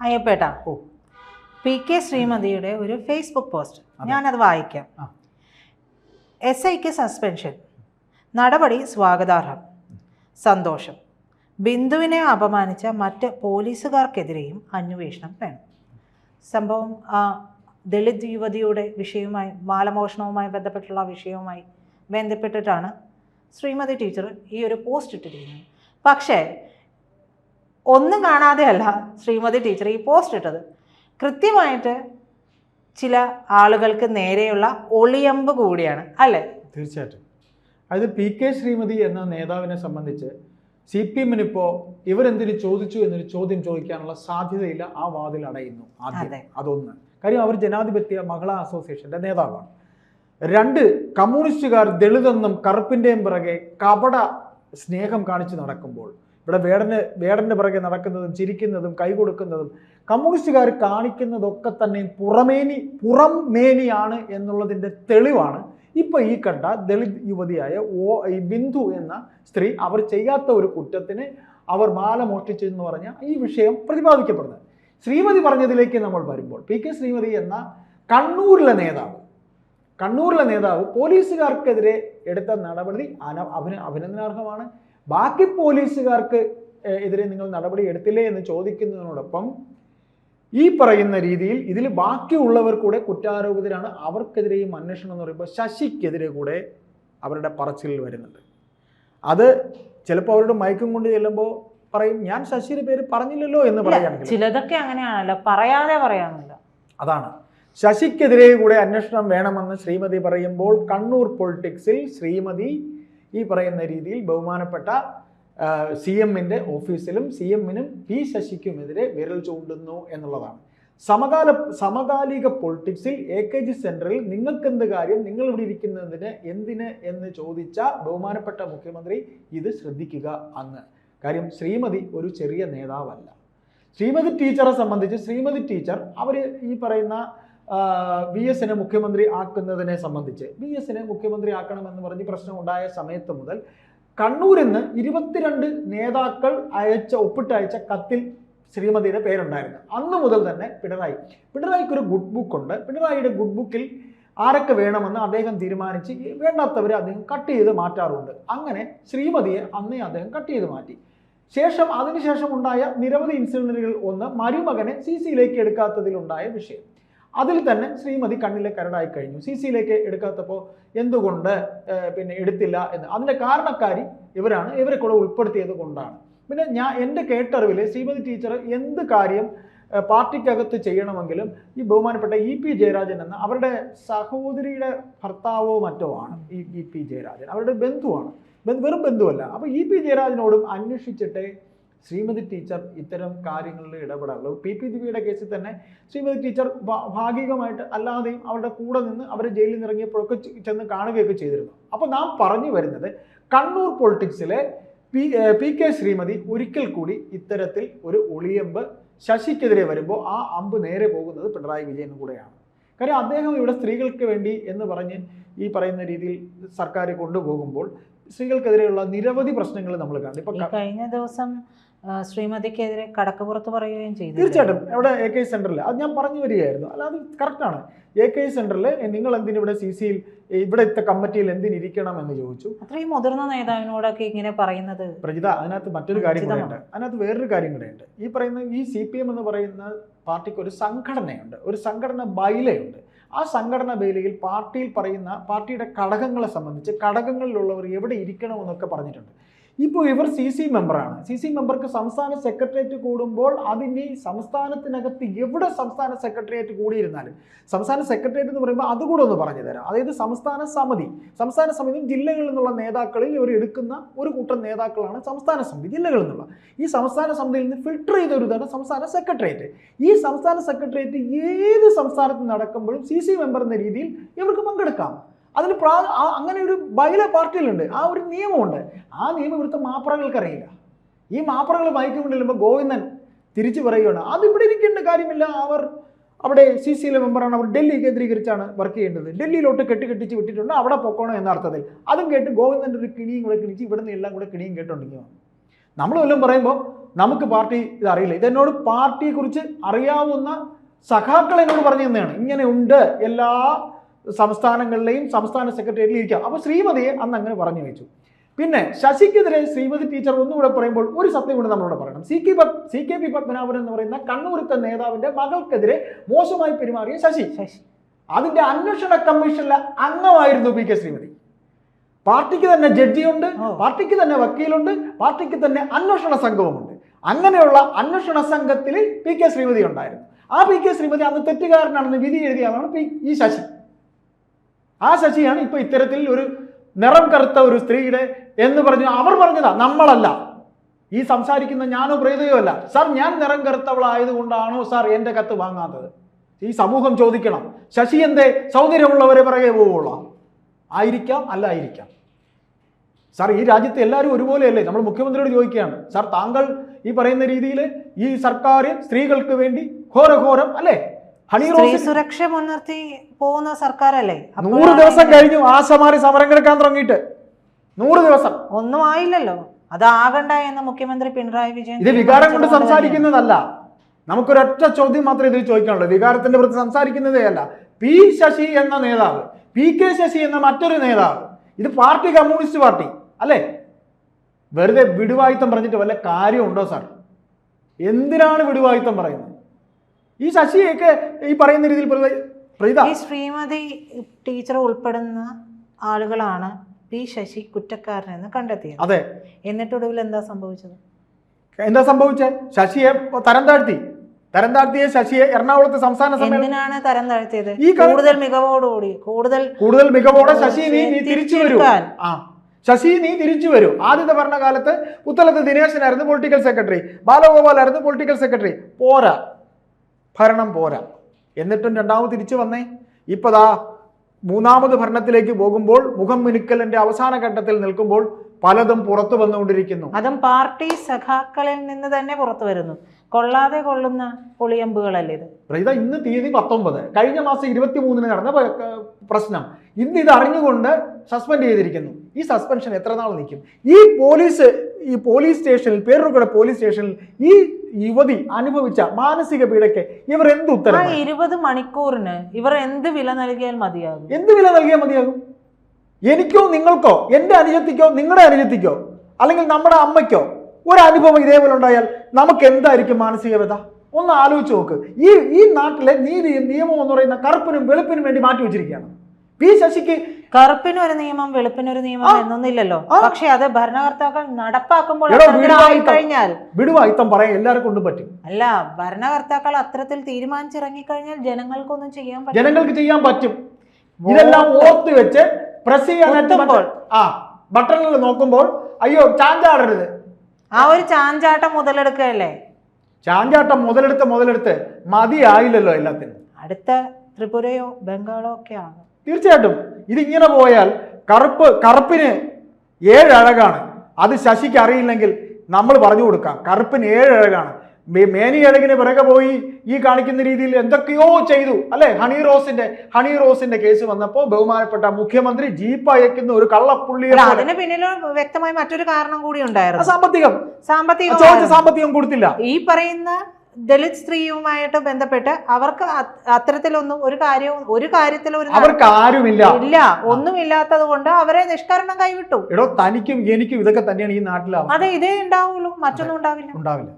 അയ്യപ്പേട്ടാ. ഓ. P K ശ്രീമതിയുടെ ഒരു Facebook post ഞാനത് വായിക്കാം. എസ് ഐക്ക് സസ്പെൻഷൻ നടപടി സ്വാഗതാർഹം. സന്തോഷം. ബിന്ദുവിനെ അപമാനിച്ച മറ്റ് പോലീസുകാർക്കെതിരെയും അന്വേഷണം വേണം. സംഭവം ആ ദളിത് യുവതിയുടെ വിഷയവുമായി ബാലമോഷണവുമായി ബന്ധപ്പെട്ടുള്ള വിഷയവുമായി ബന്ധപ്പെട്ടിട്ടാണ് ശ്രീമതി ടീച്ചർ ഈ ഒരു പോസ്റ്റ് ഇട്ടിരിക്കുന്നത്. പക്ഷേ ഒന്നും കാണാതെയല്ല ശ്രീമതി ടീച്ചർ ഈ പോസ്റ്റ് ഇട്ടത്. കൃത്യമായിട്ട് ചില ആളുകൾക്ക് നേരെയുള്ള ഒളിയമ്പ് കൂടിയാണ് അല്ലേ? തീർച്ചയായിട്ടും. അത് പി കെ ശ്രീമതി എന്ന നേതാവിനെ സംബന്ധിച്ച് സി പി എമ്മിന് ഇപ്പോൾ ഇവരെന്തിനു ചോദിച്ചു എന്നൊരു ചോദ്യം ചോദിക്കാനുള്ള സാധ്യതയില്ല ആ വാതിൽ അടയുന്നു ആദ്യം. അതെ. അതൊന്ന്. കാര്യം അവർ ജനാധിപത്യ മഹിളാ അസോസിയേഷന്റെ നേതാവാണ്. രണ്ട് കമ്മ്യൂണിസ്റ്റുകാർ ദളിതെന്നും കറുപ്പിന്റെയും പിറകെ കപട സ്നേഹം കാണിച്ചു നടക്കുമ്പോൾ ഇവിടെ വേടന് വേടന്റെ പിറകെ നടക്കുന്നതും ചിരിക്കുന്നതും കൈകൊടുക്കുന്നതും കമ്മ്യൂണിസ്റ്റുകാർ കാണിക്കുന്നതൊക്കെ തന്നെ പുറമേനി പുറം മേനിയാണ് എന്നുള്ളതിന്റെ തെളിവാണ്. ഇപ്പൊ ഈ കണ്ട ദളിത് യുവതിയായ ഓ ഈ ബിന്ദു എന്ന സ്ത്രീ അവർ ചെയ്യാത്ത ഒരു കുറ്റത്തിന് അവർ മാല മോഷ്ടിച്ചു എന്ന് പറഞ്ഞ ഈ വിഷയം പ്രതിപാദിക്കപ്പെടുന്നത് ശ്രീമതി പറഞ്ഞതിലേക്ക് നമ്മൾ വരുമ്പോൾ പി കെ ശ്രീമതി എന്ന കണ്ണൂരിലെ നേതാവ് കണ്ണൂരിലെ നേതാവ് പോലീസുകാർക്കെതിരെ എടുത്ത നടപടി അന അഭിന അഭിനന്ദനാർഹമാണ്. ബാക്കി പോലീസുകാർക്ക് എതിരെ നിങ്ങൾ നടപടി എടുത്തില്ലേ എന്ന് ചോദിക്കുന്നതിനോടൊപ്പം ഈ പറയുന്ന രീതിയിൽ ഇതിൽ ബാക്കിയുള്ളവർ കൂടെ കുറ്റാരോപിതരാണ് അവർക്കെതിരെയും അന്വേഷണം എന്ന് പറയുമ്പോൾ ശശിക്കെതിരെ കൂടെ അവരുടെ പറച്ചിലിൽ വരുന്നുണ്ട്. അത് ചിലപ്പോൾ അവരുടെ മയക്കും കൊണ്ട് ചെല്ലുമ്പോൾ പറയും ഞാൻ ശശിയുടെ പേര് പറഞ്ഞില്ലല്ലോ എന്ന് പറയുകയാണെങ്കിൽ ചിലതൊക്കെ അങ്ങനെയാണല്ലോ പറയാതെ പറയാമല്ലോ അതാണ്. ശശിക്കെതിരെ കൂടെ അന്വേഷണം വേണമെന്ന് ശ്രീമതി പറയുമ്പോൾ കണ്ണൂർ പൊളിറ്റിക്സിൽ ശ്രീമതി ഈ പറയുന്ന രീതിയിൽ ബഹുമാനപ്പെട്ട സി എമ്മിന്റെ ഓഫീസിലും സി എമ്മിനും പി ശശിക്കുമെതിരെ വിരൽ ചൂണ്ടുന്നു എന്നുള്ളതാണ്. സമകാല സമകാലിക പൊളിറ്റിക്സിൽ എ കെ ജി സെന്ററിൽ നിങ്ങൾക്കെന്ത് കാര്യം നിങ്ങൾ ഇവിടെ ഇരിക്കുന്നതിന് എന്തിന് എന്ന് ചോദിച്ച ബഹുമാനപ്പെട്ട മുഖ്യമന്ത്രി ഇത് ശ്രദ്ധിക്കുക അന്ന്. കാര്യം ശ്രീമതി ഒരു ചെറിയ നേതാവല്ല. ശ്രീമതി ടീച്ചറെ സംബന്ധിച്ച് ശ്രീമതി ടീച്ചർ അവർ ഈ പറയുന്ന വി എസിനെ മുഖ്യമന്ത്രി ആക്കുന്നതിനെ സംബന്ധിച്ച്. വി എസിനെ മുഖ്യമന്ത്രി ആക്കണമെന്ന് പറഞ്ഞ് പ്രശ്നം ഉണ്ടായ സമയത്ത് മുതൽ കണ്ണൂരിൽ നിന്ന് ഇരുപത്തിരണ്ട് നേതാക്കൾ അയച്ച ഒപ്പിട്ടയച്ച കത്തിൽ ശ്രീമതിയുടെ പേരുണ്ടായിരുന്നു. അന്ന് മുതൽ തന്നെ പിണറായി. പിണറായിക്ക് ഒരു ഗുഡ് ബുക്ക് ഉണ്ട്. പിണറായിയുടെ ഗുഡ് ബുക്കിൽ ആരൊക്കെ വേണമെന്ന് അദ്ദേഹം തീരുമാനിച്ച് വേണ്ടാത്തവരെ അദ്ദേഹം കട്ട് ചെയ്ത് മാറ്റാറുണ്ട്. അങ്ങനെ ശ്രീമതിയെ അന്നേ അദ്ദേഹം കട്ട് ചെയ്ത് മാറ്റി. ശേഷം അതിനുശേഷം ഉണ്ടായ നിരവധി ഇൻസിഡന്റുകൾ ഒന്ന് മരുമകനെ സി സിയിലേക്ക് എടുക്കാത്തതിലുണ്ടായ വിഷയം. അതിൽ തന്നെ ശ്രീമതി കണ്ണിലെ കരടായി കഴിഞ്ഞു. സി സിയിലേക്ക് എടുക്കാത്തപ്പോൾ എന്തുകൊണ്ട് പിന്നെ എടുത്തില്ല എന്ന്. അതിന്റെ കാരണക്കാരി ഇവരാണ്. ഇവരെ കൂടെ ഉൾപ്പെടുത്തിയത് കൊണ്ടാണ്. പിന്നെ ഞാൻ എന്റെ കേട്ടറിവിൽ ശ്രീമതി ടീച്ചർ എന്ത് കാര്യം പാർട്ടിക്കകത്ത് ചെയ്യണമെങ്കിലും ഈ ബഹുമാനപ്പെട്ട ഇ പി ജയരാജൻ എന്ന അവരുടെ സഹോദരിയുടെ ഭർത്താവോ മറ്റോ ആണ് ഈ ഇ പി ജയരാജൻ. അവരുടെ ബന്ധുവാണ്. ബന്ധു- വെറും ബന്ധുവല്ല. അപ്പോൾ ഇ പി ജയരാജനോടും അന്വേഷിച്ചിട്ടേ ശ്രീമതി ടീച്ചർ ഇത്തരം കാര്യങ്ങളിൽ ഇടപെടാറുള്ളൂ. പി പി ദിവ്യയുടെ കേസിൽ തന്നെ ശ്രീമതി ടീച്ചർ ഭാഗികമായിട്ട് അല്ലാതെയും അവരുടെ കൂടെ നിന്ന് അവർ ജയിലിൽ നിന്ന് ഇറങ്ങിയപ്പോഴൊക്കെ ചെന്ന് കാണുകയൊക്കെ ചെയ്തിരുന്നു. അപ്പോൾ നാം പറഞ്ഞു വരുന്നത് കണ്ണൂർ പൊളിറ്റിക്സിലെ പി പി കെ ശ്രീമതി ഒരിക്കൽ കൂടി ഇത്തരത്തിൽ ഒരു ഒളിയമ്പ് ശശിക്കെതിരെ വരുമ്പോൾ ആ അമ്പ് നേരെ പോകുന്നത് പിണറായി വിജയനും കൂടെയാണ്. കാര്യം അദ്ദേഹം ഇവിടെ സ്ത്രീകൾക്ക് വേണ്ടി എന്ന് പറഞ്ഞ് ഈ പറയുന്ന രീതിയിൽ സർക്കാർ കൊണ്ടുപോകുമ്പോൾ സ്ത്രീകൾക്കെതിരെയുള്ള നിരവധി പ്രശ്നങ്ങൾ നമ്മൾ കണ്ടു. ഇപ്പൊ കഴിഞ്ഞ ദിവസം ശ്രീമതിക്കെതിരെ കടക്കപ്പുറത്ത് പറയുകയും ചെയ്തു തീർച്ചയായിട്ടും. അവിടെ എ കെ സെന്ററിൽ അത് ഞാൻ പറഞ്ഞു വരികയായിരുന്നു. അല്ല അത് കറക്റ്റാണ് എ കെ സെന്ററിൽ നിങ്ങൾ എന്തിനു ഇവിടെ സി സിയിൽ ഇവിടുത്തെ കമ്മിറ്റിയിൽ എന്തിനിരിക്കണം എന്ന് ചോദിച്ചു. അത്രയും മുതിർന്ന നേതാവിനോടൊക്കെ ഇങ്ങനെ പറയുന്നത് പ്രജിത അതിനകത്ത് മറ്റൊരു കാര്യം കൂടെയുണ്ട്. അതിനകത്ത് വേറൊരു കാര്യം കൂടെയുണ്ട് ഈ പറയുന്ന ഈ സി പി എം എന്ന് പറയുന്ന പാർട്ടിക്ക് ഒരു സംഘടനയുണ്ട്. ഒരു സംഘടന ബൈലയുണ്ട്. ആ സംഘടന വേലയിൽ പാർട്ടിയിൽ പറയുന്ന പാർട്ടിയുടെ ഘടകങ്ങളെ സംബന്ധിച്ച് ഘടകങ്ങളിലുള്ളവർ എവിടെ ഇരിക്കണമെന്നൊക്കെ പറഞ്ഞിട്ടുണ്ട്. ഇപ്പോൾ ഇവർ സി സി മെമ്പറാണ്. സി സി മെമ്പർക്ക് സംസ്ഥാന സെക്രട്ടേറിയറ്റ് കൂടുമ്പോൾ അതിന് ഈ സംസ്ഥാനത്തിനകത്ത് എവിടെ സംസ്ഥാന സെക്രട്ടേറിയറ്റ് കൂടിയിരുന്നാലും സംസ്ഥാന സെക്രട്ടേറിയറ്റ് എന്ന് പറയുമ്പോൾ അതുകൂടെ ഒന്ന് പറഞ്ഞു തരാം. അതായത് സംസ്ഥാന സമിതി. സംസ്ഥാന സമിതി ജില്ലകളിൽ നിന്നുള്ള നേതാക്കളിൽ ഇവർ എടുക്കുന്ന ഒരു കൂട്ടം നേതാക്കളാണ് സംസ്ഥാന സമിതി ജില്ലകളിൽ നിന്നുള്ള. ഈ സംസ്ഥാന സമിതിയിൽ നിന്ന് ഫിൽട്ടർ ചെയ്ത ഒരു ഇതാണ് സംസ്ഥാന സെക്രട്ടേറിയറ്റ്. ഈ സംസ്ഥാന സെക്രട്ടേറിയറ്റ് ഏത് സംസ്ഥാനത്ത് നടക്കുമ്പോഴും സി സി മെമ്പർ എന്ന രീതിയിൽ ഇവർക്ക് പങ്കെടുക്കാം. അതിന് പ്രാ അങ്ങനെ ഒരു ബൈല പാർട്ടിയിലുണ്ട്. ആ ഒരു നിയമമുണ്ട്. ആ നിയമം ഇവിടുത്തെ മാപ്പറകൾക്ക് അറിയില്ല ഈ മാപ്പറകൾ മയക്കുകൊണ്ടിരുമ്പോൾ ഗോവിന്ദൻ തിരിച്ചു പറയുകയാണ് അത് ഇവിടെ ഇരിക്കേണ്ട കാര്യമില്ല. അവർ അവിടെ സി സിയിലെ മെമ്പറാണ്. അവർ ഡൽഹി കേന്ദ്രീകരിച്ചാണ് വർക്ക് ചെയ്യേണ്ടത്. ഡൽഹിയിലോട്ട് കെട്ടി കെട്ടിച്ച് വിട്ടിട്ടുണ്ട്. അവിടെ പൊക്കോണം എന്ന അർത്ഥത്തിൽ. അതും കേട്ട് ഗോവിന്ദന്റെ ഒരു കിണിയും കൂടെ കിണിച്ച് ഇവിടെ നിന്ന് എല്ലാം കൂടെ കിണിയും കേട്ടോണ്ടിരിക്കുക നമ്മൾ വല്ലതും പറയുമ്പോൾ നമുക്ക് പാർട്ടി ഇത് അറിയില്ല. ഇതെന്നോട് പാർട്ടിയെക്കുറിച്ച് അറിയാവുന്ന സഖാക്കൾ എന്നോട് പറഞ്ഞു തന്നെയാണ്. ഇങ്ങനെ ഉണ്ട്. എല്ലാ സംസ്ഥാനങ്ങളിലെയും സംസ്ഥാന സെക്രട്ടേറിയറ്റിൽ ഇരിക്കാം. അപ്പോൾ ശ്രീമതിയെ അന്ന് അങ്ങനെ പറഞ്ഞു വെച്ചു. പിന്നെ ശശിക്കെതിരെ ശ്രീമതി ടീച്ചർ ഒന്നുകൂടെ പറയുമ്പോൾ ഒരു സത്യം കൂടെ നമ്മളോട് പറയണം. സി കെ പത് സി കെ പി പത്മനാഭൻ എന്ന് പറയുന്ന കണ്ണൂരത്തെ നേതാവിന്റെ മകൾക്കെതിരെ മോശമായി പെരുമാറിയ ശശി. ശശി. അതിന്റെ അന്വേഷണ കമ്മീഷനിലെ അംഗമായിരുന്നു പി കെ ശ്രീമതി. പാർട്ടിക്ക് തന്നെ ജഡ്ജിയുണ്ട്. പാർട്ടിക്ക് തന്നെ വക്കീലുണ്ട് പാർട്ടിക്ക് തന്നെ അന്വേഷണ സംഘവുമുണ്ട്. അങ്ങനെയുള്ള അന്വേഷണ സംഘത്തിൽ പി കെ ശ്രീമതി ഉണ്ടായിരുന്നു. ആ പി കെ ശ്രീമതി അന്ന് തെറ്റുകാരനാണെന്ന് വിധി എഴുതിയ ആളാണ് പി ഈ ശശി. ആ ശശിയാണ് ഇപ്പൊ ഇത്തരത്തിൽ ഒരു നിറം കറുത്ത ഒരു സ്ത്രീയുടെ എന്ന് പറഞ്ഞു. അവർ പറഞ്ഞതാ നമ്മളല്ല. ഈ സംസാരിക്കുന്ന ഞാനോ പ്രീതയോ അല്ല. സാർ ഞാൻ നിറം കറുത്തവളായതുകൊണ്ടാണോ സാർ എന്റെ കത്ത് വാങ്ങാത്തത്? ഈ സമൂഹം ചോദിക്കണം. ശശി എന്തേ? സൗന്ദര്യമുള്ളവരെ പിറകെ പോവുള്ള. ആയിരിക്കാം അല്ലായിരിക്കാം സാർ ഈ രാജ്യത്ത് എല്ലാവരും ഒരുപോലെയല്ലേ? നമ്മൾ മുഖ്യമന്ത്രിയോട് ചോദിക്കുകയാണ്. സാർ താങ്കൾ ഈ പറയുന്ന രീതിയിൽ ഈ സർക്കാർ സ്ത്രീകൾക്ക് വേണ്ടി ഘോരഘോരം അല്ലേ? സ്ത്രീ റോസ് സുരക്ഷ മുൻനിർത്തി പോകുന്ന സർക്കാരല്ലേ? നൂറ് ദിവസം കഴിഞ്ഞു ആശമാരി സമരം കിടക്കാൻ തുടങ്ങിയിട്ട്. നൂറ് ദിവസം. ഒന്നും ആയില്ലല്ലോ. അതാകണ്ട എന്ന് മുഖ്യമന്ത്രി പിണറായി വിജയൻ ഇത് വികാരം കൊണ്ട് സംസാരിക്കുന്നതല്ല. നമുക്കൊരൊറ്റ ചോദ്യം മാത്രം ഇതിൽ ചോദിക്കാനുള്ളൂ. വികാരത്തിന്റെ പുറത്ത് സംസാരിക്കുന്നതേ അല്ല. പി ശശി എന്ന നേതാവ് പി കെ ശശി എന്ന മറ്റൊരു നേതാവ് ഇത് പാർട്ടി കമ്മ്യൂണിസ്റ്റ് പാർട്ടി അല്ലേ? വെറുതെ വിടുവായുത്തം പറഞ്ഞിട്ട് വല്ല കാര്യമുണ്ടോ സാർ? എന്തിനാണ് വിടുവായുത്തം പറയുന്നത്? ഈ ശശിയൊക്കെ ഈ പറയുന്ന രീതിയിൽ ഈ ശ്രീമതി ടീച്ചർ ഉൾപ്പെടുന്ന ആളുകളാണ് പി ശശി കുറ്റക്കാരനെന്ന് കണ്ടെത്തിയത്. അതെ. എന്നിട്ടൊടുവിൽ എന്താ സംഭവിച്ചത്? എന്താ സംഭവിച്ചത് ശശിയെ തരം താഴ്ത്തി. തരം താഴ്ത്തിയ ശശിയെ എറണാകുളത്ത് സംസ്ഥാന എന്തിനാണ് തരം താഴ്ത്തിയത്? ഈ കൂടുതൽ മികവോടുകൂടി കൂടുതൽ കൂടുതൽ മികവോടെ ശശി നീ നീ തിരിച്ചു വരൂ. ആ. ശശി നീ തിരിച്ചു വരൂ. ആദ്യത്തെ ഭരണകാലത്ത് പുത്തലത്ത് ദിനേശനായിരുന്നു പൊളിറ്റിക്കൽ സെക്രട്ടറി ബാലഗോപാലായിരുന്നു പൊളിറ്റിക്കൽ സെക്രട്ടറി പോരാ. ഭരണം പോരാ. എന്നിട്ടും രണ്ടാമത് തിരിച്ചു വന്നേ. ഇപ്പതാ മൂന്നാമത് ഭരണത്തിലേക്ക് പോകുമ്പോൾ മുഖം മിനുക്കലിന്റെ അവസാന ഘട്ടത്തിൽ നിൽക്കുമ്പോൾ പലതും പുറത്തു വന്നുകൊണ്ടിരിക്കുന്നു. അതും പാർട്ടി സഖാക്കളിൽ നിന്ന് തന്നെ പുറത്തു വരുന്നു. കൊള്ളാതെ കൊള്ളുന്ന പുളിയമ്പുകളല്ലേ ഇത്? ഇതാ ഇന്ന് തീയതി പത്തൊമ്പത്. കഴിഞ്ഞ മാസം ഇരുപത്തി മൂന്നിന് നടന്ന പ്രശ്നം. ഇന്ന് ഇത് അറിഞ്ഞുകൊണ്ട് സസ്പെൻഡ് ചെയ്തിരിക്കുന്നു. ഈ സസ്പെൻഷൻ എത്ര നാൾ നിൽക്കും? ഈ പോലീസ് ഈ പോലീസ് സ്റ്റേഷനിൽ പേരൂർക്കട പോലീസ് സ്റ്റേഷനിൽ ഈ യുവതി അനുഭവിച്ച മാനസിക പീഡയ്ക്ക് ഇവർ എന്ത് ഉത്തരം? ഇരുപത് മണിക്കൂറിന് ഇവർ എന്ത് വില നൽകിയാൽ മതിയാകും? എന്ത് വില നൽകിയാൽ മതിയാകും? എനിക്കോ നിങ്ങൾക്കോ എന്റെ അനുജത്തിക്കോ നിങ്ങളുടെ അനുജത്തിക്കോ അല്ലെങ്കിൽ നമ്മുടെ അമ്മയ്ക്കോ ഒരു അനുഭവം ഇതേപോലെ ഉണ്ടായാൽ നമുക്ക് എന്തായിരിക്കും മാനസിക വ്യത ഒന്ന് ആലോചിച്ച് നോക്ക്. ഈ ഈ നാട്ടിലെ നീതിയും നിയമവും എന്ന് പറയുന്ന കറുപ്പിനും വെളുപ്പിനും വേണ്ടി മാറ്റി വെച്ചിരിക്കുകയാണ്. പി ശശിക്ക് കറുപ്പിനൊരു നിയമം വെളുപ്പിനൊരു നിയമം. എന്നൊന്നില്ലല്ലോ. പക്ഷെ അത് ഭരണകർത്താക്കൾ നടപ്പാക്കുമ്പോൾ കഴിഞ്ഞാൽ. വിടുവായുത്തം പറയാൻ എല്ലാവരും കൊണ്ടും പറ്റും. അല്ല ഭരണകർത്താക്കൾ അത്തരത്തിൽ തീരുമാനിച്ചിറങ്ങിക്കഴിഞ്ഞാൽ ജനങ്ങൾക്കൊന്നും ചെയ്യാൻ പറ്റും ജനങ്ങൾക്ക് ചെയ്യാൻ പറ്റും. ഇതെല്ലാം ഓർത്ത് വെച്ച് പ്രസ് ചെയ്യാനായിട്ട്. ആ ബട്ടണിൽ നോക്കുമ്പോൾ അയ്യോ ചാഞ്ചാടരുത്. ആ ഒരു ചാഞ്ചാട്ടം മുതലെടുക്കല്ലേ ചാഞ്ചാട്ടം മുതലെടുത്ത് മുതലെടുത്ത് മതിയായില്ലല്ലോ എല്ലാത്തിനും. അടുത്ത ത്രിപുരയോ ബംഗാളോ ഒക്കെ ആകും തീർച്ചയായിട്ടും ഇതിങ്ങനെ പോയാൽ കറുപ്പ് കറുപ്പിന് ഏഴഴകാണ് അത് ശശിക്ക് അറിയില്ലെങ്കിൽ നമ്മൾ പറഞ്ഞു കൊടുക്കാം. കറുപ്പിന് ഏഴഴകാണ് മേനി അഴകിന് പിറകെ പോയി ഈ കാണിക്കുന്ന രീതിയിൽ എന്തൊക്കെയോ ചെയ്തു. അല്ലെ? ഹണി റോസിന്റെ ഹണി റോസിന്റെ കേസ് വന്നപ്പോ ബഹുമാനപ്പെട്ട മുഖ്യമന്ത്രി ജീപ്പ് അയക്കുന്ന ഒരു കള്ളപ്പുള്ളി അതിന് പിന്നിൽ വ്യക്തമായി മറ്റൊരു കാരണം കൂടി ഉണ്ടായിരുന്നു. സാമ്പത്തികം. ചോദിച്ച സാമ്പത്തിക സാമ്പത്തികം കൊടുത്തില്ല. ഈ പറയുന്ന ദളിത് സ്ത്രീയുമായിട്ട് ബന്ധപ്പെട്ട് അവർക്ക് അത് അത്തരത്തിലൊന്നും ഒരു കാര്യവും ഒരു കാര്യത്തിലും ഒരു അവർക്ക് ആരുമില്ല. ഇല്ല. ഒന്നുമില്ലാത്തത് കൊണ്ട് അവരെ നിഷ്കരണം കൈവിട്ടു. എടോ തനിക്കും എനിക്കും ഇതൊക്കെ തന്നെയാണ് ഈ നാട്ടിൽ. അതെ ഇതേ ഉണ്ടാവുള്ളൂ. മറ്റൊന്നും ഉണ്ടാവില്ല. ഉണ്ടാവില്ല.